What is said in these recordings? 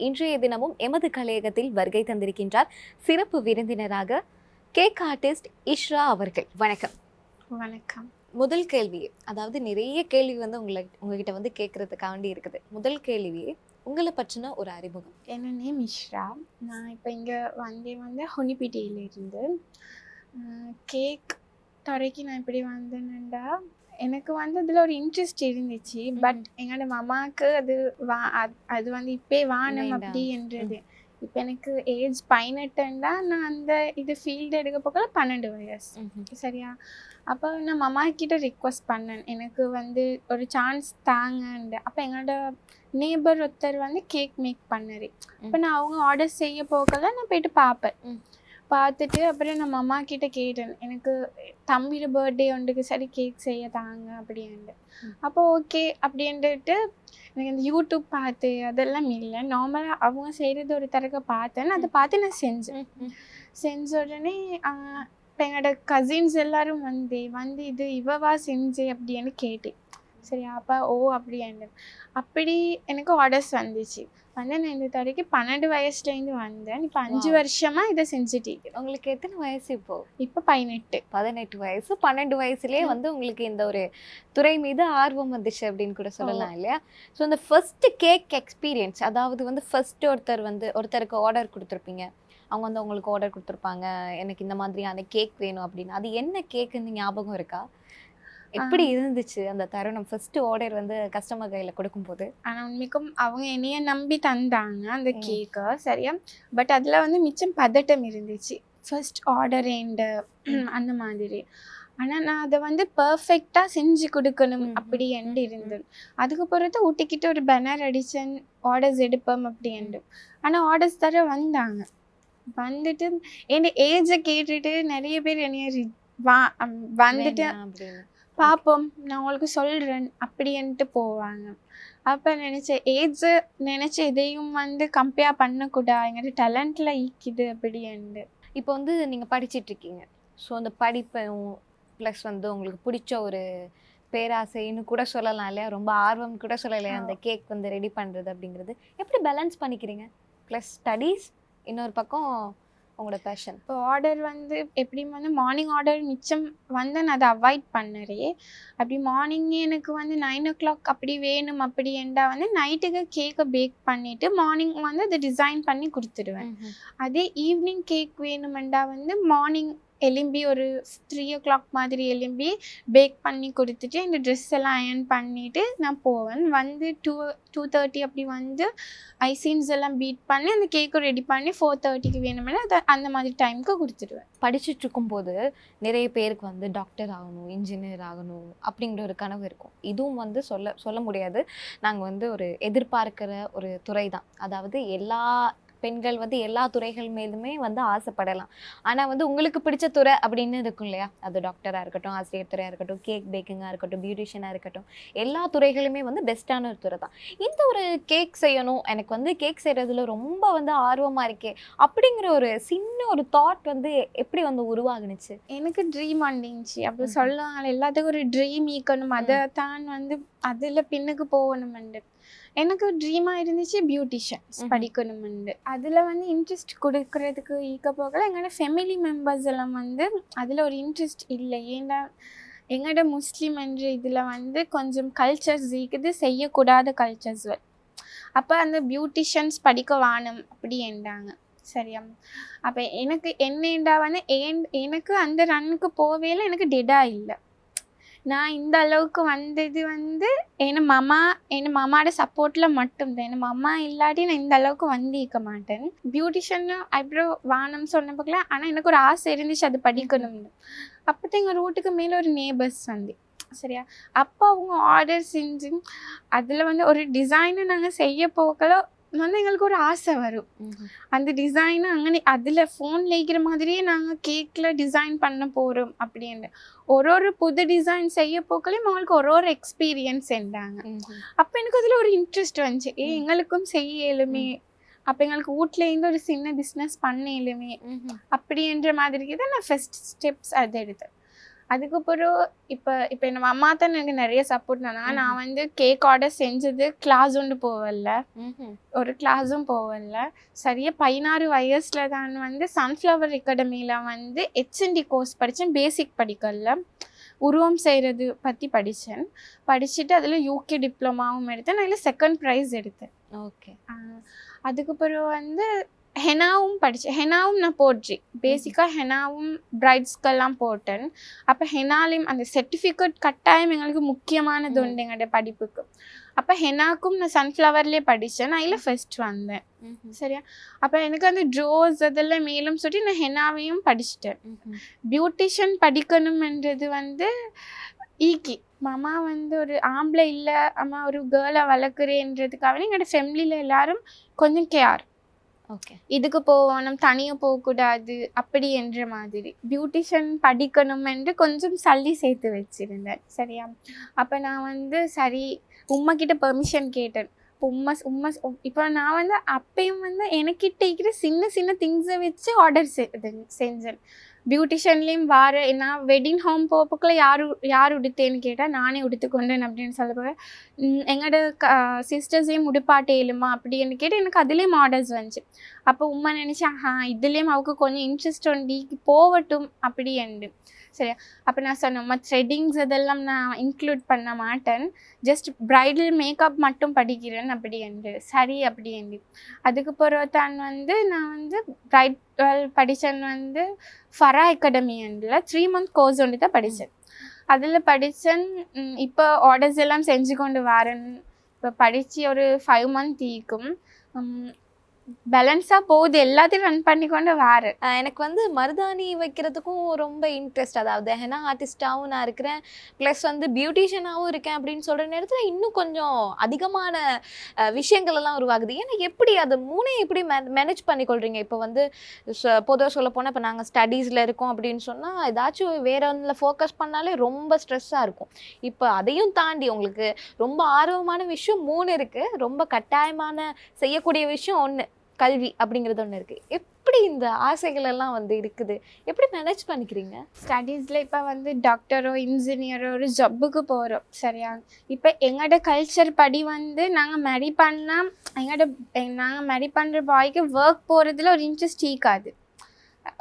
இன்றைய தினமும் எமது கலையகத்தில் வருகை தந்திருக்கின்றார் சிறப்பு விருந்தினராக கேக் ஆர்டிஸ்ட் இஷ்ரா அவர்கள். வணக்கம். வணக்கம். முதல் கேள்வி அதாவது நிறைய கேள்வி வந்து உங்களை உங்ககிட்ட வந்து கேட்கறதுக்காண்டி இருக்குது. முதல் கேள்வியே உங்களை பற்றின ஒரு அறிமுகம். என்ன நேம் இஷ்ரா. நான் இப்போ இங்கே வந்தே வந்து ஹொனிபிட்டியில இருந்து கேக் துறைக்கு நான் இப்படி வந்தேன்டா எனக்கு வந்து அதில் ஒரு இன்ட்ரெஸ்ட் இருந்துச்சு. பட் எங்களோட மாமாவுக்கு அது வா அது- அது வந்து இப்பே வானம். அப்படின்றது. இப்போ எனக்கு ஏஜ் பதினெட்டுண்டா நான் அந்த இது ஃபீல்டு எடுக்க போகல பன்னெண்டு வயசு. சரியா? அப்போ நான் மாமா கிட்ட ரிக்வஸ்ட் பண்ணேன். எனக்கு வந்து ஒரு சான்ஸ் தாங்கண்டு அப்போ எங்களோட நேபர் ஒருத்தர் வந்து கேக் மேக் பண்ணாரு. அப்போ நான் அவங்க ஆர்டர் செய்ய போகல நான் போயிட்டு பார்ப்பேன். பார்த்துட்டு அப்புறம் நான் மாமா கிட்ட கேட்டேன். எனக்கு தம்பியோட பர்த்டே ஒன்றுக்கு சரி கேக் செய்ய தாங்க அப்படின்ட்டு. அப்போ ஓகே அப்படின்ட்டு எனக்கு இந்த யூடியூப் பார்த்து அதெல்லாம் இல்லை. நார்மலாக அவங்க செய்கிறது ஒரு தடவை பார்த்தேன். அதை பார்த்து நான் செஞ்சேன். செஞ்ச உடனே இப்போ எங்களோட கசின்ஸ் எல்லாரும் வந்து வந்து இது இவவா செஞ்சு அப்படின்னு கேட்டேன். சரி அப்பா ஓ அப்படின்ட்டு அப்படி எனக்கு ஆர்டர்ஸ் வந்துச்சு. வந்து நான் இந்த தடவைக்கு பன்னெண்டு வயசுலேருந்து வந்தேன். இப்போ அஞ்சு Wow. வருஷமா இதை செஞ்சுட்டு இருக்கேன். உங்களுக்கு எத்தனை வயசு இப்போ? இப்போ பதினெட்டு. பதினெட்டு வயசு. பன்னெண்டு வயசுலயே. வந்து உங்களுக்கு இந்த ஒரு துறை மீது ஆர்வம் வந்துச்சு அப்படின்னு கூட சொல்லலாம் இல்லையா? ஸோ இந்த ஃபர்ஸ்ட் கேக் எக்ஸ்பீரியன்ஸ் அதாவது வந்து ஃபர்ஸ்ட் ஒருத்தர் வந்து ஒருத்தருக்கு ஆர்டர் கொடுத்துருப்பீங்க. அவங்க வந்து உங்களுக்கு ஆர்டர் கொடுத்துருப்பாங்க. எனக்கு இந்த மாதிரியான கேக் வேணும் அப்படின்னு. அது என்ன கேக்குன்னு ஞாபகம் இருக்கா? எப்படி இருந்துச்சு அந்த தருணம்? ஃபர்ஸ்ட் ஆர்டர் வந்து கஸ்டமர் கையில கொடுக்கும்போது? ஆனால் உண்மைக்கும் அவங்க என்னைய நம்பி தந்தாங்க அந்த. கேக்கை சரியா? பட் அதில் வந்து மிச்சம் பதட்டம் இருந்துச்சு. ஃபர்ஸ்ட் ஆர்டர் அண்ட் அந்த மாதிரி. ஆனால் நான் அதை வந்து பர்ஃபெக்டாக செஞ்சு கொடுக்கணும் அப்படி என்று இருந்தது. அதுக்கு பிறகு ஊட்டிக்கிட்டு ஒரு பேனர் அடிச்சேன் ஆர்டர்ஸ் எடுப்போம் அப்படின்ட்டு ஆனால் ஆர்டர்ஸ் தர வந்தாங்க. வந்துட்டு என் ஏஜை கேட்டுட்டு நிறைய பேர் என்னைய வா வந்துட்டு பார்ப்போம் நான் உங்களுக்கு சொல்கிறேன் அப்படின்ட்டு போவாங்க. அப்போ நினச்சேன் ஏஜ் நினச்ச எதையும் வந்து கம்பேர் பண்ணக்கூடாது எங்கிட்ட டேலண்ட்டில் ஈக்குது அப்படின்ட்டு. இப்போ வந்து நீங்க படிச்சிட்டு இருக்கீங்க. ஸோ அந்த படிப்பும் ப்ளஸ் வந்து உங்களுக்கு பிடிச்ச ஒரு பேராசைன்னு கூட சொல்லலாம் இல்லையா? ரொம்ப ஆர்வம் கூட சொல்லலையா அந்த கேக் வந்து ரெடி பண்றது அப்படிங்கிறது. எப்படி பேலன்ஸ் பண்ணிக்கிறீங்க? ப்ளஸ் ஸ்டடீஸ் இன்னொரு பக்கம் உங்களோட பேஷன் இப்போ ஆர்டர் வந்து எப்படியும் வந்து மார்னிங் ஆர்டர் மிச்சம் வந்து நான் அதை அவாய்ட் பண்ணறே. அப்படி மார்னிங் எனக்கு வந்து நைன் ஓ கிளாக் அப்படி வேணும் அப்படி என்றா வந்து நைட்டுக்கு கேக்கை பேக் பண்ணிவிட்டு மார்னிங் வந்து அதை டிசைன் பண்ணி கொடுத்துடுவேன். அதே ஈவினிங் கேக் வேணுமெண்டா வந்து மார்னிங் எலும்பி ஒரு த்ரீ ஓ கிளாக் மாதிரி எலும்பி பேக் பண்ணி கொடுத்துட்டு இந்த ட்ரெஸ் எல்லாம் அயர்ன் பண்ணிவிட்டு நான் போவேன். வந்து டூ டூ தேர்ட்டி அப்படி வந்து ஐசின்ஸ் எல்லாம் பீட் பண்ணி அந்த கேக்கை ரெடி பண்ணி ஃபோர் தேர்ட்டிக்கு வேணுமென்னா அதை அந்த மாதிரி டைமுக்கு கொடுத்துடுவேன் படிச்சுட்டு இருக்கும்போது நிறைய பேருக்கு வந்து டாக்டர் ஆகணும் இன்ஜினியர் ஆகணும் அப்படிங்கிற ஒரு கனவு இருக்கும். இதுவும் வந்து சொல்ல சொல்ல முடியாது. நாங்கள் வந்து ஒரு எதிர்பார்க்கிற ஒரு துறை தான் அதாவது எல்லா பெண்கள் வந்து எல்லா துறைகள் மேலுமே வந்து ஆசைப்படலாம். ஆனால் வந்து உங்களுக்கு பிடிச்ச துறை அப்படின்னு இருக்கும் இல்லையா? அது டாக்டராக இருக்கட்டும் ஆசிரியர் துறையாக இருக்கட்டும் கேக் பேக்கிங்காக இருக்கட்டும் பியூட்டிஷியனாக இருக்கட்டும் எல்லா துறைகளுமே வந்து பெஸ்ட்டான ஒரு துறை தான். இந்த ஒரு கேக் செய்யணும் எனக்கு வந்து கேக் செய்கிறதுல ரொம்ப வந்து ஆர்வமாக இருக்கே அப்படிங்கிற ஒரு சின்ன ஒரு தாட் வந்து எப்படி வந்து உருவாகுனுச்சு? எனக்கு ட்ரீம் வந்துச்சு அப்போ ம்ஹும். சொல்லுவாங்க எல்லாத்துக்கும் ஒரு ட்ரீம் ஈக்கணும் அதை தான் வந்து அதில் பின்னுக்கு போகணுமெண்டு எனக்கு ட்ரீமாக இருந்துச்சு பியூட்டிஷியன்ஸ் ம்ஹும். படிக்கணுமெண்டு அதில் வந்து இன்ட்ரெஸ்ட் கொடுக்கறதுக்கு ஈக்க போகல எங்களோட ஃபேமிலி மெம்பர்ஸ் எல்லாம் வந்து அதில் ஒரு இன்ட்ரெஸ்ட் இல்லை. ஏன்டா எங்களோட முஸ்லீம் என்ற இதில் வந்து கொஞ்சம் கல்ச்சர்ஸ் இருக்குது செய்யக்கூடாத கல்ச்சர்ஸ் அப்போ அந்த பியூட்டிஷியன்ஸ் படிக்க வாணும் அப்படி என்றாங்க. சரியா? அப்போ எனக்கு என்னண்டா வந்து ஏன் எனக்கு அந்த ரன்னுக்கு போவேல எனக்கு டெடா இல்லை. நான் இந்த அளவுக்கு வந்தது வந்து என் மாமா என் மாமாவோட சப்போர்ட்டில் மட்டும்தான். என் மாமா இல்லாட்டி நான் இந்த அளவுக்கு வந்திருக்க மாட்டேன். பியூட்டிஷியன் ஐப்ரோ வானம் சொன்ன பக்கல ஆனால் எனக்கு ஒரு ஆசை இருந்துச்சு அது படிக்கணும்னு. அப்போ எங்கள் ரூட்டுக்கு மேலே ஒரு நேபர்ஸ் வந்து சரியா? அப்போ அவங்க ஆர்டர் செஞ்சு அதில் வந்து ஒரு டிசைனை நாங்கள் செய்ய போகல வந்து எங்களுக்கு ஒரு ஆசை வரும். அந்த டிசைனை அங்கே அதில் ஃபோனில் இருக்கிற மாதிரியே நாங்கள் கேக்கில் டிசைன் பண்ண போகிறோம் அப்படின்னு ஒரு ஒரு புது டிசைன் செய்ய போக்கலையும் அவங்களுக்கு ஒரு ஒரு எக்ஸ்பீரியன்ஸ் இருந்தாங்க அப்போ எனக்கு அதில் ஒரு இன்ட்ரெஸ்ட் வந்துச்சு. ஏ. எங்களுக்கும் செய்ய இயலுமே அப்போ எங்களுக்கு வீட்ல இருந்து ஒரு சின்ன பிஸ்னஸ் பண்ண இயலுமே அப்படின்ற மாதிரிக்கு தான் நான் ஃபர்ஸ்ட் ஸ்டெப்ஸ் அதை எடுத்தேன். அதுக்கப்புறம் இப்போ இப்போ நம்ம அம்மா தான் எனக்கு நிறைய சப்போர்ட் பண்ணாங்க நான் வந்து கேக் ஆர்டர் செஞ்சது கிளாஸ் ஒன்று போவல ஒரு கிளாஸும் போகல சரியா பதினாறு வயசுல தான் வந்து சன்ஃப்ளவர் அகாடமியில் வந்து ஹெச்என்டி கோர்ஸ் படித்தேன் பேசிக் படிக்கல உருவம் செய்கிறது பற்றி படித்தேன் படிச்சுட்டு அதில் யூகே டிப்ளமாவும் எடுத்தேன். நான் அதில் செகண்ட் ப்ரைஸ் எடுத்தேன். ஓகே. அதுக்கப்புறம் வந்து ஹெனாவும் படித்தேன் ஹெனாவும் நான் போட்ரி பேசிக்காக ஹெனாவும் பிரைட்ஸ்க்கெல்லாம் போட்டேன். அப்போ ஹெனாலையும் அந்த சர்டிஃபிகேட் கட்டாயம் எங்களுக்கு முக்கியமானது. உண்டு எங்களோட படிப்புக்கு. அப்போ ஹெனாக்கும் நான் சன்ஃப்ளவர்லேயே படித்தேன் நான் அதில் ஃபர்ஸ்ட் வந்தேன். சரியா? அப்போ எனக்கு அந்த ட்ரோஸ் அதெல்லாம் மேலும் சொல்லி நான் ஹெனாவையும் படிச்சிட்டேன். பியூட்டிஷியன் படிக்கணும்ன்றது வந்து ஈக்கி மாமா வந்து ஒரு ஆம்பளை இல்லை அம்மா ஒரு கேர்ளை வளர்க்குறேன்றதுக்காக எங்களோட ஃபேமிலியில் எல்லாரும் கொஞ்சம் கேர் இதுக்கு போகணும் தனியாக போகக்கூடாது அப்படி என்ற மாதிரி. பியூட்டிஷியன் படிக்கணும் என்று கொஞ்சம் சல்லி சேர்த்து வச்சிருந்தேன் சரியா? அப்போ நான் வந்து சரி உம்மா கிட்ட பெர்மிஷன் கேட்டேன். உம்மஸ் உம்மஸ் இப்போ நான் வந்து அப்பயும் வந்து எனக்கிட்ட இருக்கிற சின்ன சின்ன திங்ஸை வச்சு ஆர்டர் செஞ்சேன். பியூட்டிஷியன்லேயும் வார நான் வெட்டிங் ஹோம் போகிறப்பக்குள்ள யார் யார் உடுத்தேன்னு கேட்டால் நானே உடுத்துக்கொண்டேன் அப்படின்னு சொல்லப்போ எங்களோட க சிஸ்டர்ஸையும் உடுப்பாட்டே இல்லுமா அப்படின்னு கேட்டால் எனக்கு அதுலேயும் மாடல்ஸ் வந்துச்சு. அப்போ உமா நினச்சேன் ஆ இதுலேயும் அவுக்கு கொஞ்சம் இன்ட்ரெஸ்ட் உண்டு போகட்டும் அப்படி என்று. சரியா அப்போ நான் சொன்ன த்ரெட்டிங்ஸ் இதெல்லாம் நான் இன்க்ளூட் பண்ண மாட்டேன். ஜஸ்ட் ப்ரைடல் மேக்கப் மட்டும் படிக்கிறேன் அப்படி என்று. சரி அப்படி என்று. அதுக்கு பிறத்தான் வந்து நான் வந்து ப்ரைடல் படித்தேன் வந்து ஃபரா அகாடமி என்றில் த்ரீ மந்த் கோர்ஸ் ஒன்று தான் படித்தேன் அதில் படித்தேன் இப்போ ஆர்டர்ஸ் எல்லாம் செஞ்சு கொண்டு வரேன். இப்போ படித்து ஒரு ஃபைவ் மந்த் ஈக்கும் பேலன்ஸாக போகுது. எல்லாத்தையும் ரன் பண்ணி கொண்டு எனக்கு வந்து மருதாணி வைக்கிறதுக்கும் ரொம்ப இன்ட்ரெஸ்ட் அதாவது ஹெனா ஆர்டிஸ்டாகவும் நான் இருக்கிறேன். ப்ளஸ் வந்து பியூட்டிஷியனாகவும் இருக்கேன் அப்படின்னு சொல்கிற நேரத்தில் இன்னும் கொஞ்சம் அதிகமான ஆஹ் விஷயங்கள் எல்லாம் உருவாகுது. ஏன்னா எப்படி அது மூணையும் எப்படி மேனேஜ் பண்ணிக்கொள்றீங்க? இப்போ வந்து பொதுவாக சொல்ல போனால் இப்போ நாங்கள் ஸ்டடீஸில் இருக்கோம் அப்படின்னு சொன்னால் ஏதாச்சும் வேற ஒன்றில் ஃபோக்கஸ் பண்ணாலே ரொம்ப ஸ்ட்ரெஸ்ஸாக இருக்கும். இப்போ அதையும் தாண்டி உங்களுக்கு ரொம்ப ஆர்வமான விஷயம் மூணு இருக்குது ரொம்ப கட்டாயமான செய்யக்கூடிய விஷயம் ஒன்று கல்வி அப்படிங்கிறது ஒன்று இருக்குது எப்படி இந்த ஆசைகள் எல்லாம் வந்து இருக்குது? எப்படி மேனேஜ் பண்ணிக்கிறீங்க? ஸ்டடீஸில் இப்போ வந்து டாக்டரோ இன்ஜினியரோ ஒரு ஜப்புக்கு போகிறோம் சரியா? இப்போ எங்களோட கல்ச்சர் படி வந்து நாங்கள் மேரி பண்ணால் எங்களோட நாங்கள் மேரி பண்ணுற பாய்க்கு ஒர்க் போகிறதுல ஒரு இன்ட்ரெஸ்ட் ஈக்காது.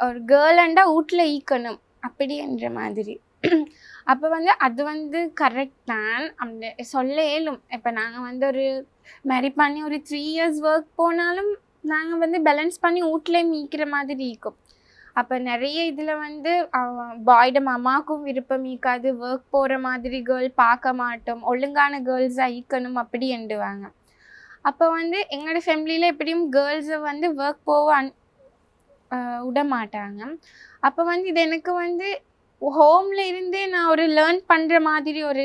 ஒரு கேர்ளண்டா வீட்டில் ஈக்கணும். அப்படின்ற மாதிரி. அப்போ வந்து அது வந்து கரெக்ட் தான். அப்படி சொல்ல இயலும். இப்போ நாங்கள் வந்து ஒரு மேரி பண்ணி ஒரு த்ரீ இயர்ஸ் ஒர்க் போனாலும் நாங்கள் வந்து பேலன்ஸ் பண்ணி வீட்டில் மீக்கிற மாதிரி இருக்கும். அப்போ நிறைய இதில் வந்து பாய்டம் அம்மாவுக்கும் விருப்பம் ஈக்காது ஒர்க் போகிற மாதிரி கேர்ள் பார்க்க மாட்டோம். ஒழுங்கான கேர்ள்ஸாக ஈக்கணும் அப்படி எண்டுவாங்க. அப்போ வந்து எங்களோட ஃபேமிலியில் எப்படியும் கேர்ள்ஸை வந்து ஒர்க் போக அன் விட மாட்டாங்க. அப்போ வந்து இது எனக்கு வந்து ஹோமில் இருந்தே நான் ஒரு லேர்ன் பண்ணுற மாதிரி ஒரு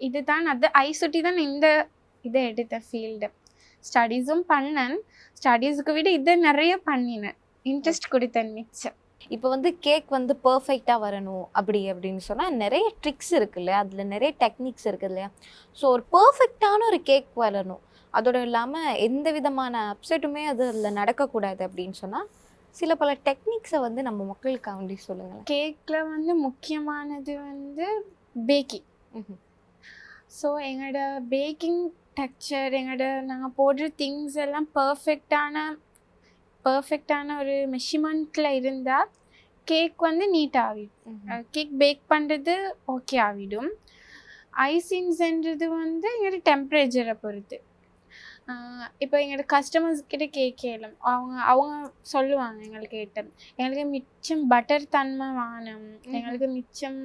இது தான் அது ஐ சுட்டி தான் இந்த இதை எடுத்தேன் ஃபீல்டு ஸ்டடீஸும் பண்ணேன். ஸ்டடீஸுக்கு விட இதை நிறைய பண்ணினேன். இன்ட்ரெஸ்ட் கொடுத்தேன் மிச்சம் இப்போ வந்து கேக் வந்து பர்ஃபெக்டாக வரணும் அப்படி அப்படின்னு சொன்னால் நிறைய ட்ரிக்ஸ் இருக்கு இல்லையா? அதில் நிறைய டெக்னிக்ஸ் இருக்குது இல்லையா? ஸோ ஒரு பர்ஃபெக்டான ஒரு கேக் வரணும். அதோட இல்லாமல் எந்த விதமான அப்செட்டுமே அது அதில் நடக்கக்கூடாது அப்படின்னு சொன்னால் சில பல டெக்னிக்ஸை வந்து நம்ம மக்களுக்கு வேண்டி சொல்லுங்களேன். கேக்கில் வந்து முக்கியமானது வந்து பேக்கிங். ஸோ எங்களோட பேக்கிங் டெக்ஸ்சர் எங்களோட நாங்கள் போடுற திங்ஸ் எல்லாம் பர்ஃபெக்டான பர்ஃபெக்டான ஒரு மெஷர்மெண்ட்டில் இருந்தால் கேக் வந்து நீட் ஆகிடும். கேக் பேக் பண்ணுறது ஓகே ஆகிடும். ஐசிங்ஸ்ன்றது வந்து எங்களோட டெம்பரேச்சரை பொறுத்து. இப்போ எங்களோட கஸ்டமர்ஸ் கிட்ட கேட்கலாம். அவங்க அவங்க சொல்லுவாங்க எங்களுக்கு கிட்ட. எங்களுக்கு மிச்சம் பட்டர் தன்மை வேணும். எங்களுக்கு மிச்சம்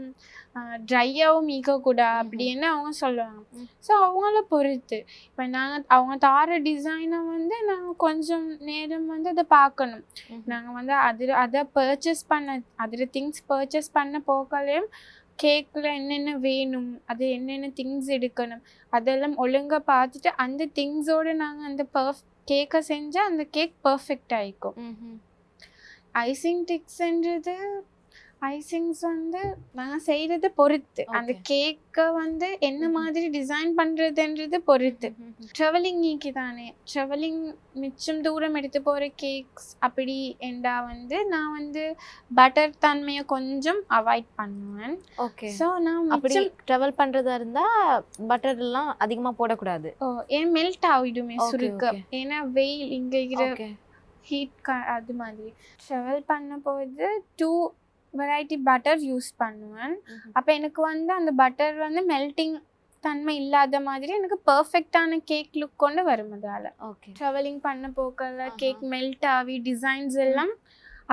ட்ரையாகவும் மீக்கக்கூடா. அப்படின்னு அவங்க சொல்லுவாங்க. ஸோ அவங்கள பொறுத்து. இப்போ நாங்கள் அவங்க தார டிசைனை வந்து நாங்கள் கொஞ்சம் நேரம் வந்து அதை பார்க்கணும். நாங்கள் வந்து அதில் அதை பர்ச்சேஸ் பண்ண அதில் திங்ஸ் பர்ச்சேஸ் பண்ண போகலையும் கேக்கில் என்னென்ன வேணும் அது என்னென்ன திங்ஸ் எடுக்கணும் அதெல்லாம் ஒழுங்காக பார்த்துட்டு அந்த திங்ஸோடு நாங்கள் அந்த பர்ஃப் கேக்கை செஞ்சால் அந்த கேக் பர்ஃபெக்ட் ஆகிக்கும் ஐசிங் டிக்ஸ்ன்றது ஐசிங்ஸ் வந்து நான் செய்யறது பொறுத்து. அந்த. கேக்கை வந்து என்ன. மாதிரி டிசைன் பண்றதுன்றது பொறுத்து. ட்ராவலிங் ஈக்கி தானே. ட்ராவலிங் மிச்சம் தூரம் எடுத்து போகிற கேக்ஸ் அப்படி என்றா வந்து நான் வந்து பட்டர் தன்மையை கொஞ்சம் அவாய்ட் பண்ணுவேன். ஓகே ஸோ நான் அப்படி ட்ராவல் பண்றதா இருந்தா பட்டர் எல்லாம் அதிகமா போடக்கூடாது. ஓ, ஏன் மெல்ட் ஆகிடுமே சுருக்க. ஏன்னா வெயில் இங்கே இருக்கிற ஹீட் அது மாதிரி. ட்ராவல் பண்ண போது டூ வெரைட்டி பட்டர் யூஸ் பண்ணுவேன். அப்போ எனக்கு வந்து அந்த பட்டர் வந்து மெல்ட்டிங் தன்மை இல்லாத மாதிரி எனக்கு பர்ஃபெக்டான கேக் லுக் கொண்டு வரும் அதால். ஓகே ட்ராவலிங் பண்ண போக்கல. கேக் மெல்ட் ஆகி டிசைன்ஸ் எல்லாம்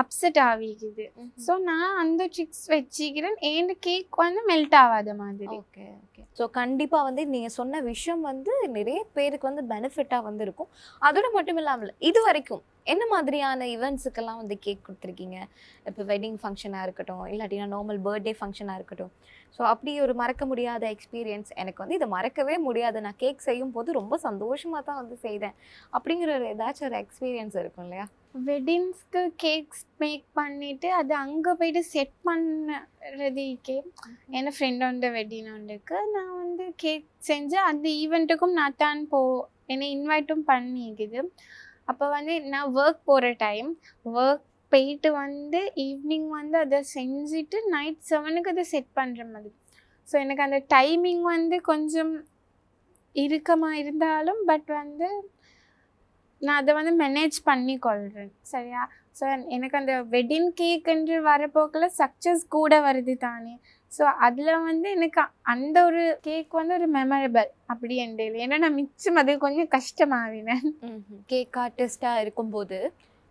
அப்செட் ஆகிக்குது. ஸோ நான் அந்த ட்ரிக்ஸ் வச்சுக்கிறேன். ஏன் கேக் வந்து மெல்ட் ஆகாத மாதிரி. ஓகே ஓகே ஸோ கண்டிப்பாக வந்து நீங்கள் சொன்ன விஷயம் வந்து நிறைய பேருக்கு வந்து பெனிஃபிட்டாக வந்து இருக்கும். அதோட மட்டும் இல்லாமல் இது வரைக்கும் என்ன மாதிரியான ஈவெண்ட்ஸுக்கெல்லாம் வந்து கேக் கொடுத்துருக்கீங்க? இப்போ வெட்டிங் ஃபங்க்ஷனாக இருக்கட்டும் இல்லாட்டினா நார்மல் பர்த்டே ஃபங்க்ஷனாக இருக்கட்டும். ஸோ அப்படி ஒரு மறக்க முடியாத எக்ஸ்பீரியன்ஸ் எனக்கு வந்து இதை மறக்கவே முடியாது. நான் கேக் செய்யும் போது ரொம்ப சந்தோஷமாக தான் வந்து செய்தேன். அப்படிங்கிற ஒரு ஏதாச்சும் ஒரு எக்ஸ்பீரியன்ஸ் இருக்கும் இல்லையா? வெட்டிங்ஸ்க்கு கேக்ஸ் மேக் பண்ணிட்டு அது அங்கே போயிட்டு செட் பண்ணுறதுக்கே என் ஃப்ரெண்டோட வெட்டிங் ஒன்றுக்கு நான் வந்து கேக் செஞ்சு அந்த ஈவெண்ட்டுக்கும் நான் தான் போ என்னை இன்வைட்டும் பண்ணிக்குது. அப்போ வந்து நான் ஒர்க் போகிற டைம் ஒர்க் போயிட்டு வந்து ஈவினிங் வந்து அதை செஞ்சுட்டு நைட் செவனுக்கு அதை செட் பண்ணுற மாதிரி. ஸோ எனக்கு அந்த டைமிங் வந்து கொஞ்சம் இறுக்கமாக இருந்தாலும் பட் வந்து நான் அதை வந்து மேனேஜ் பண்ணி கொள்கிறேன் சரியா? ஸோ எனக்கு அந்த வெட்டிங் கேக்குன்று வரப்போக்கில் சக்ஸஸ் கூட வருது தானே. ஸோ அதில் வந்து எனக்கு அந்த ஒரு கேக் வந்து ஒரு மெமரபிள் அப்படி என்கிட்ட இல்லை ஏன்னா நான் மிச்சம் அது கொஞ்சம் கஷ்டமாகினேன் கேக் ஆர்டிஸ்டாக இருக்கும்போது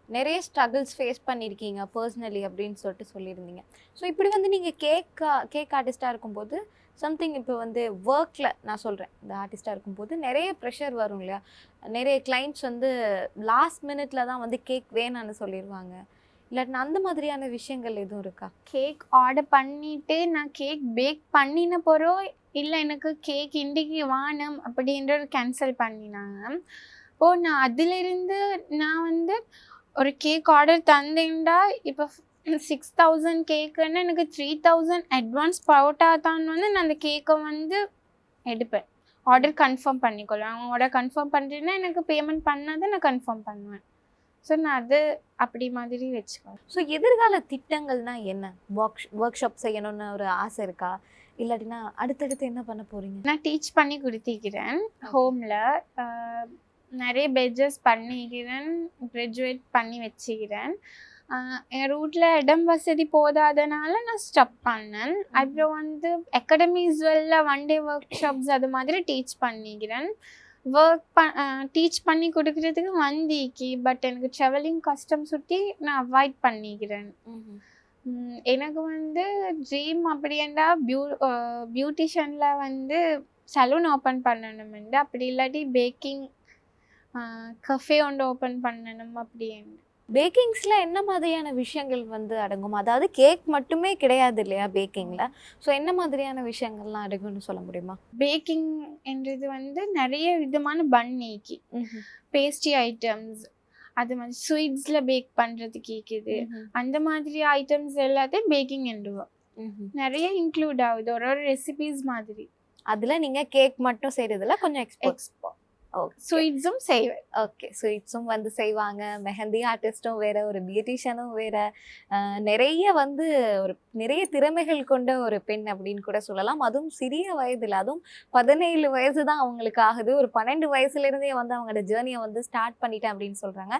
நிறைய ஸ்ட்ரகிள்ஸ் ஃபேஸ் பண்ணியிருக்கீங்க பர்சனலி அப்படின்னு சொல்லிட்டு சொல்லியிருந்தீங்க. ஸோ இப்படி வந்து நீங்கள் கேக் கேக் ஆர்டிஸ்ட்டாக இருக்கும்போது சம்திங் இப்போ வந்து ஒர்க்கில் நான் சொல்கிறேன் இந்த ஆர்டிஸ்ட்டாக இருக்கும்போது நிறைய ப்ரெஷர் வரும் இல்லையா? நிறைய கிளைண்ட்ஸ் வந்து லாஸ்ட் மினிட்ல தான் வந்து கேக் வேணான்னு சொல்லிடுவாங்க இல்லாட்டினா அந்த மாதிரியான விஷயங்கள் எதுவும் இருக்கா? கேக் ஆர்டர் பண்ணிட்டு நான் கேக் பேக் பண்ணின போகிறோம் இல்லை எனக்கு கேக் இன்றைக்கு வாணும் அப்படின்ற கேன்சல் பண்ணினாங்க. ஓ நான் அதிலிருந்து நான் வந்து ஒரு கேக் ஆர்டர் தந்தேன்டா. இப்போ சிக்ஸ் தௌசண்ட் கேக்குன்னு எனக்கு த்ரீ தௌசண்ட் அட்வான்ஸ் போட்டா தான் வந்து நான் அந்த கேக்கை வந்து எடுப்பேன். ஆர்டர் கன்ஃபார்ம் பண்ணிக்கொள்வேன் அவங்க ஆர்டர் கன்ஃபார்ம் பண்ணுறேன்னா எனக்கு பேமெண்ட் பண்ணாதான் நான் கன்ஃபார்ம் பண்ணுவேன். ஸோ நான் அது அப்படி மாதிரி வச்சுக்குவேன். ஸோ எதிர்கால திட்டங்கள்னா என்ன? ஒர்க் ஒர்க் ஷாப் செய்யணும்னு ஒரு ஆசை இருக்கா? இல்லாட்டினா அடுத்தடுத்து என்ன பண்ண போறீங்க? நான் டீச் பண்ணி கொடுத்திக்கிறேன். ஹோமில் நிறைய பெஜஸ் பண்ணிக்கிறேன் கிராஜுவேட் பண்ணி வச்சுக்கிறேன். என் ரூட்டில் இடம் வசதி போதாதனால நான் ஸ்டாப் பண்ணேன். அப்புறம் வந்து அகாடமிஸ்வெல்ல ஒன் டே ஒர்க் ஷாப்ஸ் அது மாதிரி டீச் பண்ணிக்கிறேன். ஒர்க் ப டீச் பண்ணி கொடுக்கறதுக்கு வந்திக்கு பட் எனக்கு ட்ராவலிங் கஷ்டம் சுட்டி நான் அவாய்ட் பண்ணிக்கிறேன். எனக்கு வந்து ட்ரீம் அப்படின்னா பியூ பியூட்டிஷியனில் வந்து சலூன் ஓப்பன் பண்ணணுமெண்டு. அப்படி இல்லாட்டி பேக்கிங் கஃபே ஒன்று ஓப்பன் பண்ணணும் அப்படின்னு பேக்கிங்ஸ்ல என்ன மாதிரியான விஷயங்கள் வந்து அடங்கும்? அதாவது கேக் மட்டுமே கிடையாது இல்லையா பேக்கிங்ல ஸோ என்ன மாதிரியான விஷயங்கள்லாம் அடங்கும்னு சொல்ல முடியுமா? பேக்கிங் என்றது வந்து நிறைய விதமான பன் நீக்கி. பேஸ்ட்ரி ஐட்டம்ஸ் அது மாதிரி ஸ்வீட்ஸில் பேக் பண்ணுறது கேட்குது அந்த மாதிரி ஐட்டம்ஸ் எல்லாத்தையும் பேக்கிங் என்றுவோம். நிறைய இன்க்ளூட் ஆகுது. ஒரு ஒரு ரெசிபீஸ் மாதிரி. அதுல நீங்க கேக் மட்டும் செய்யறதுல கொஞ்சம் எக்ஸ்போர்ட் எக்ஸ்போ ஓகே ஸ்வீட்ஸும் செய்வேன் ஓகே ஸ்வீட்ஸும் வந்து செய்வாங்க. மெஹந்தி ஆர்டிஸ்ட்டும் வேற ஒரு பியூட்டிஷியனும் வேற. நிறைய வந்து ஒரு நிறைய திறமைகள் கொண்ட ஒரு பெண் அப்படின்னு கூட சொல்லலாம். அதுவும் சிறிய வயதில் அதுவும் பதினேழு வயசு தான் அவங்களுக்கு ஆகுது. ஒரு பன்னெண்டு வயசுலேருந்தே வந்து அவங்களோட ஜேர்னியை வந்து ஸ்டார்ட் பண்ணிட்டேன் அப்படின்னு சொல்கிறாங்க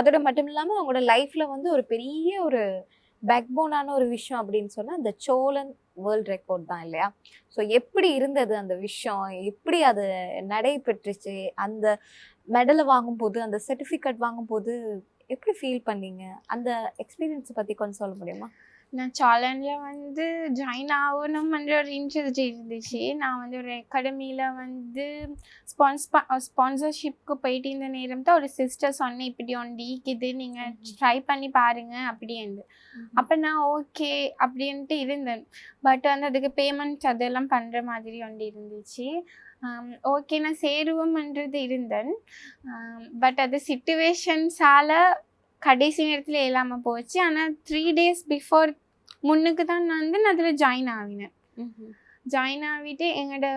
அதோட மட்டும் இல்லாமல் அவங்களோட லைஃப்பில் வந்து ஒரு பெரிய ஒரு பேக்போனான ஒரு விஷயம் அப்படின்னு சொன்னால் அந்த சோழன் வேர்ல்ட் ரெக்கார்ட் தான் இல்லையா? ஸோ எப்படி இருந்தது அந்த விஷயம்? எப்படி அது நடைபெற்றுச்சு? அந்த மெடலை வாங்கும்போது அந்த சர்டிஃபிகேட் வாங்கும்போது எப்படி ஃபீல் பண்ணீங்க? அந்த எக்ஸ்பீரியன்ஸை பத்தி கொஞ்சம் சொல்ல முடியுமா? நான் சாலனில் வந்து ஜாயின் ஆகணும்ன்ற ஒரு இன்ட்ரெஸ்ட் இருந்துச்சு. நான் வந்து ஒரு அகாடமியில் வந்து ஸ்பான்ஸ் ஸ்பான்சர்ஷிப்க்கு போயிட்டு இந்த நேரம் தான் ஒரு சிஸ்டர் சொன்னேன் இப்படி ஒன்று ஈக்குது நீங்கள் ட்ரை பண்ணி பாருங்க அப்படின்னு அப்போ நான் ஓகே அப்படின்ட்டு இருந்தேன். பட் வந்து அதுக்கு பேமெண்ட் அதெல்லாம் பண்ணுற மாதிரி ஒன்று இருந்துச்சு. ஓகே நான் சேருவோம்ன்றது இருந்தேன். பட் அது சுச்சுவேஷன்ஸால் கடைசி நேரத்தில் இல்லாமல் போச்சு. ஆனால் த்ரீ டேஸ் பிஃபோர் முன்னுக்கு தான் வந்து நான் அதில் ஜாயின் ஆகினேன். ஜாயின் ஆகிட்டு எங்களோட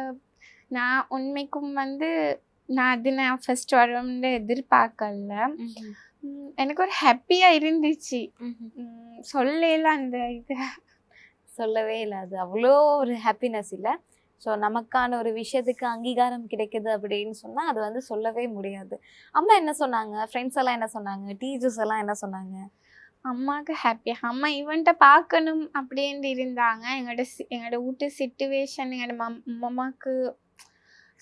நான் உண்மைக்கும் வந்து நான் அது நான் ஃபர்ஸ்ட் வரும்னு எதிர்பார்க்கல. எனக்கு ஒரு ஹாப்பியாக இருந்துச்சு. சொல்லல அந்த இது. சொல்லவே இல்லை. அது அவ்வளோ ஒரு ஹாப்பினஸ் இல்லை. ஸோ நமக்கான ஒரு விஷயத்துக்கு அங்கீகாரம் கிடைக்குது அப்படின்னு சொன்னால் அது வந்து சொல்லவே முடியாது. அம்மா என்ன சொன்னாங்க? ஃப்ரெண்ட்ஸ் எல்லாம் என்ன சொன்னாங்க? டீச்சர்ஸ் எல்லாம் என்ன சொன்னாங்க? அம்மாவுக்கு ஹாப்பியாக அம்மா இவன்ட்ட பார்க்கணும் அப்படின்னு இருந்தாங்க. எங்களோட சி- எங்களோட வீட்டு சுச்சுவேஷன் எங்களோட மம் அம்மாவுக்கு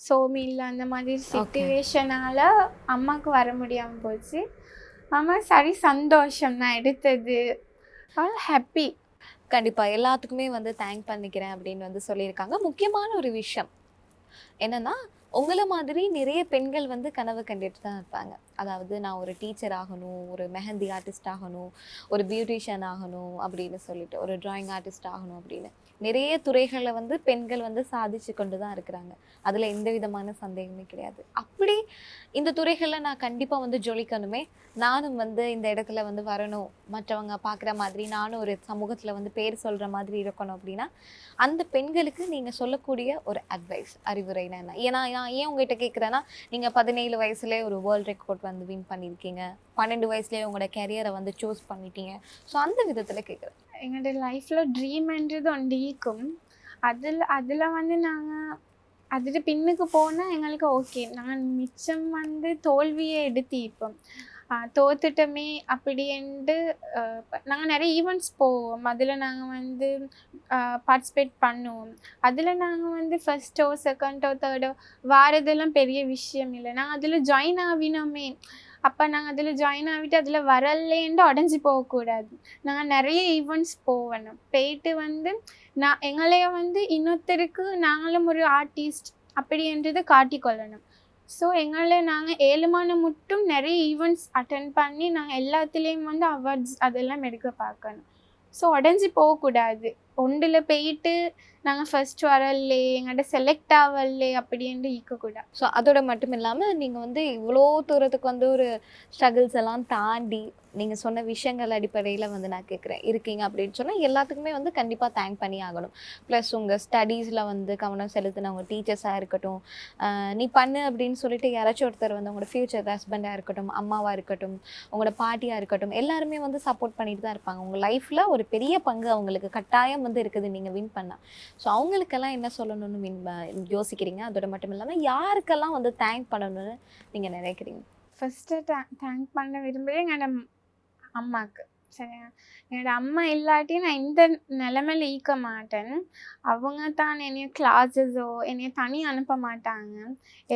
சோமில்ல அந்த மாதிரி சுச்சுவேஷனால அம்மாவுக்கு வர முடியாமல் போச்சு. அம்மா சரி சந்தோஷம் நான் எடுத்தது. அவள் ஹாப்பி கண்டிப்பாக எல்லாத்துக்குமே வந்து தேங்க் பண்ணிக்கிறேன் அப்படின்னு வந்து சொல்லியிருக்காங்க. முக்கியமான ஒரு விஷயம் என்னன்னா உங்களை மாதிரி நிறைய பெண்கள் வந்து கனவு கண்டுட்டு தான் இருப்பாங்க. அதாவது நான் ஒரு டீச்சர் ஆகணும் ஒரு மெஹந்தி ஆர்டிஸ்ட் ஆகணும் ஒரு பியூட்டிஷியன் ஆகணும் அப்படின்னு சொல்லிட்டு ஒரு டிராயிங் ஆர்டிஸ்ட் ஆகணும் அப்படின்னு. நிறைய துறைகளில் வந்து பெண்கள் வந்து சாதிச்சு கொண்டு தான் இருக்கிறாங்க. அதில் எந்த விதமான சந்தேகமே கிடையாது. அப்படி இந்த துறைகளில் நான் கண்டிப்பாக வந்து ஜொலிக்கணுமே. நானும் வந்து இந்த இடத்துல வந்து வரணும். மற்றவங்க பார்க்குற மாதிரி நானும் ஒரு சமூகத்தில் வந்து பேர் சொல்கிற மாதிரி இருக்கணும் அப்படின்னா அந்த பெண்களுக்கு நீங்கள் சொல்லக்கூடிய ஒரு அட்வைஸ் அறிவுரைனா என்ன? ஏன்னா நான் ஏன் உங்ககிட்ட கேட்குறேன்னா நீங்கள் பதினேழு வயசுலேயே ஒரு வேர்ல்ட் ரெக்கார்ட் வந்து வின் பண்ணியிருக்கீங்க பன்னெண்டு வயசுலேயே உங்களோட கெரியரை வந்து சூஸ் பண்ணிட்டீங்க. ஸோ அந்த விதத்தில் கேட்குறேன் எங்களுடைய லைஃப்பில் ட்ரீம்ன்றது ஒன்று ஈக்கும் அதில் அதில் வந்து நாங்கள் அதில் பின்னுக்கு போனால் எங்களுக்கு ஓகே நாங்கள் மிச்சம் வந்து தோல்வியை இப்போ தோத்துட்டோமே அப்படின்ட்டு நாங்கள் நிறைய ஈவெண்ட்ஸ் போவோம். அதில் நாங்கள் வந்து பார்ட்டிசிபேட் பண்ணுவோம். அதில் நாங்கள் வந்து ஃபஸ்ட்டோ செகண்டோ தேர்டோ வாரதெல்லாம் பெரிய விஷயம் இல்லை. நாங்கள் அதில் ஜாயின் ஆகினோமே அப்போ நாங்கள் அதில் ஜாயின் ஆகிட்டு அதில் வரலேன்ட்டு உடஞ்சி போகக்கூடாது. நாங்கள் நிறைய ஈவெண்ட்ஸ் போவணும். போயிட்டு வந்து நான் எங்களைய வந்து இன்னொருத்தருக்கு நாங்களும் ஒரு ஆர்டிஸ்ட் அப்படின்றது காட்டிக்கொள்ளணும். ஸோ எங்களை நாங்கள் ஏழுமான மட்டும் நிறைய ஈவெண்ட்ஸ் அட்டன் பண்ணி நாங்கள் எல்லாத்துலேயும் வந்து அவார்ட்ஸ் அதெல்லாம் எடுக்க பார்க்கணும். ஸோ உடஞ்சி போகக்கூடாது. ஒன்றில் போயிட்டு நாங்கள் ஃபர்ஸ்ட் வரலே எங்கள்கிட்ட செலக்ட் ஆகலே அப்படின்ட்டு இருக்கக்கூடாது ஸோ அதோட மட்டும் இல்லாமல் நீங்கள் வந்து இவ்வளோ தூரத்துக்கு வந்து ஒரு ஸ்ட்ரகிள்ஸ் எல்லாம் தாண்டி நீங்கள் சொன்ன விஷயங்கள் அடிப்படையில் வந்து நான் கேட்குறேன் இருக்கீங்க அப்படின்னு சொன்னால் எல்லாத்துக்குமே வந்து கண்டிப்பாக தேங்க் பண்ணி ஆகணும். ப்ளஸ் உங்கள் ஸ்டடீஸில் வந்து கவனம் செலுத்தின உங்கள் டீச்சர்ஸாக இருக்கட்டும் நீ பண்ணு அப்படின்னு சொல்லிட்டு யாராச்சும் ஒருத்தர் வந்து உங்களோட ஃப்யூச்சர் ஹஸ்பண்டாக இருக்கட்டும் அம்மாவாக இருக்கட்டும் உங்களோட பாட்டியாக இருக்கட்டும் எல்லாருமே வந்து சப்போர்ட் பண்ணிட்டு தான் இருப்பாங்க. உங்கள் லைஃப்பில் ஒரு பெரிய பங்கு அவங்களுக்கு கட்டாயம் வந்து இருக்குது நீங்கள் வின் பண்ணால் ஸோ அவங்களுக்கெல்லாம் என்ன சொல்லணும்னு மீன் யோசிக்கிறீங்க? அதோட மட்டும் இல்லாமல் யாருக்கெல்லாம் வந்து தேங்க் பண்ணணும்னு நீங்கள் நினைக்கிறீங்க? ஃபஸ்ட்டு டே தேங்க் பண்ண விரும்புகிறேன் எங்களோட அம்மாவுக்கு சரியா? என்னோட அம்மா இல்லாட்டி நான் இந்த நிலமையில ஈக்க மாட்டேன். அவங்க தான் என்னைய கிளாஸஸோ என்னைய தனி அனுப்ப மாட்டாங்க.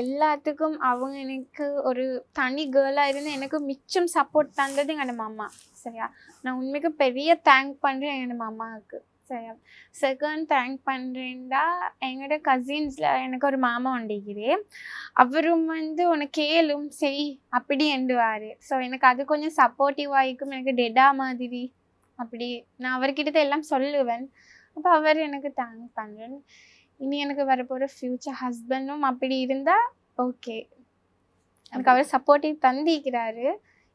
எல்லாத்துக்கும் அவங்க எனக்கு ஒரு தனி கேர்ளாக இருந்து எனக்கு மிச்சம் சப்போர்ட் தந்தது என்னோட மாமா சரியா? நான் உண்மைக்கு பெரிய தேங்க் பண்ணுறேன் என்னோட மாமாவுக்கு. சரியா செகண்ட் தேங்க் பண்ணுறேன்டா எங்களோட கசின்ஸில் எனக்கு ஒரு மாமா உண்டிக்கிறே அவரும் வந்து உனக்கு கேளும் செய் அப்படி எண்டுவார். ஸோ எனக்கு அது கொஞ்சம் சப்போர்ட்டிவாக இருக்கும். எனக்கு டெடா மாதிரி. அப்படி நான் அவர்கிட்ட எல்லாம் சொல்லுவேன். அப்போ அவர் எனக்கு தேங்க் பண்ணுறேன் இனி எனக்கு வரப்போகிற ஃப்யூச்சர் ஹஸ்பண்டும் அப்படி இருந்தால் ஓகே எனக்கு அவர் சப்போர்ட்டிவ் தந்திக்கிறாரு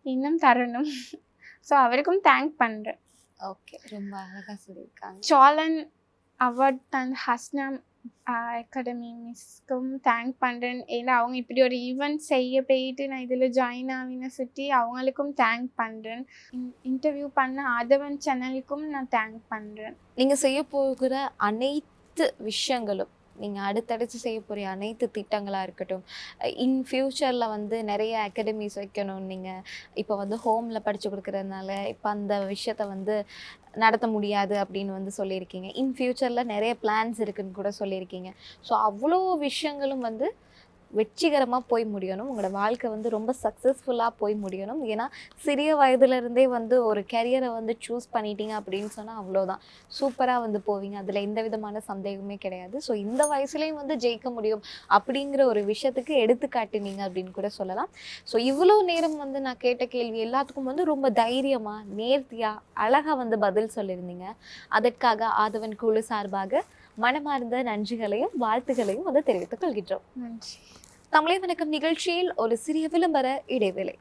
இன்னும் தரணும். ஸோ அவருக்கும் தேங்க் பண்ணுறேன் ஓகே. ரொம்ப அழகாக சொல்லியிருக்காங்க. சோழன் அவார்ட் தந்த ஹஸ்னா அகாடமி மிஸ்க்கும் தேங்க் பண்ணுறேன் ஏன்னா அவங்க இப்படி ஒரு ஈவெண்ட் செய்ய போயிட்டு நான் இதில் ஜாயின் ஆகின சுற்றி அவங்களுக்கும் தேங்க் பண்ணுறேன் இன்டர்வியூ பண்ண ஆதவன் சேனலுக்கும் நான் தேங்க் பண்ணுறேன் நீங்கள் செய்ய போகிற அனைத்து விஷயங்களும் நீங்கள் அடுத்தடுத்து செய்ய போகிற அனைத்து திட்டங்களாக இருக்கட்டும் இன் ஃப்யூச்சரில் வந்து நிறைய அகாடமிஸ் வைக்கணும் நீங்கள் இப்போ வந்து ஹோமில் படித்து கொடுக்குறதுனால இப்போ அந்த விஷயத்த வந்து நடத்த முடியாது அப்படின்னு வந்து சொல்லியிருக்கீங்க. இன் ஃப்யூச்சரில் நிறைய பிளான்ஸ் இருக்குதுன்னு கூட சொல்லியிருக்கீங்க. ஸோ அவ்வளோ விஷயங்களும் வந்து வெற்றிகரமாக போய் முடியணும். உங்களோட வாழ்க்கை வந்து ரொம்ப சக்ஸஸ்ஃபுல்லாக போய் முடியணும். ஏன்னா சிறிய வயதுலேருந்தே வந்து ஒரு கெரியரை வந்து சூஸ் பண்ணிட்டீங்க அப்படின்னு சொன்னால் அவ்வளோதான் சூப்பராக வந்து போவீங்க. அதில் எந்த விதமான சந்தேகமே கிடையாது. ஸோ இந்த வயசுலேயும் வந்து ஜெயிக்க முடியும் அப்படிங்கிற ஒரு விஷயத்துக்கு எடுத்துக்காட்டுனீங்க அப்படின்னு கூட சொல்லலாம். ஸோ இவ்வளோ நேரம் வந்து நான் கேட்ட கேள்வி எல்லாத்துக்கும் வந்து ரொம்ப தைரியமாக நேர்த்தியாக அழகாக வந்து பதில் சொல்லியிருந்தீங்க. அதற்காக ஆதவன் குழு சார்பாக மனமார்ந்த நன்றிகளையும் வாழ்த்துகளையும் வந்து தெரிவித்துக் கொள்கின்றோம். நன்றி. தமிழே வணக்கம் நிகழ்ச்சியில் ஒரு சிறிய விளம்பர இடைவேளை.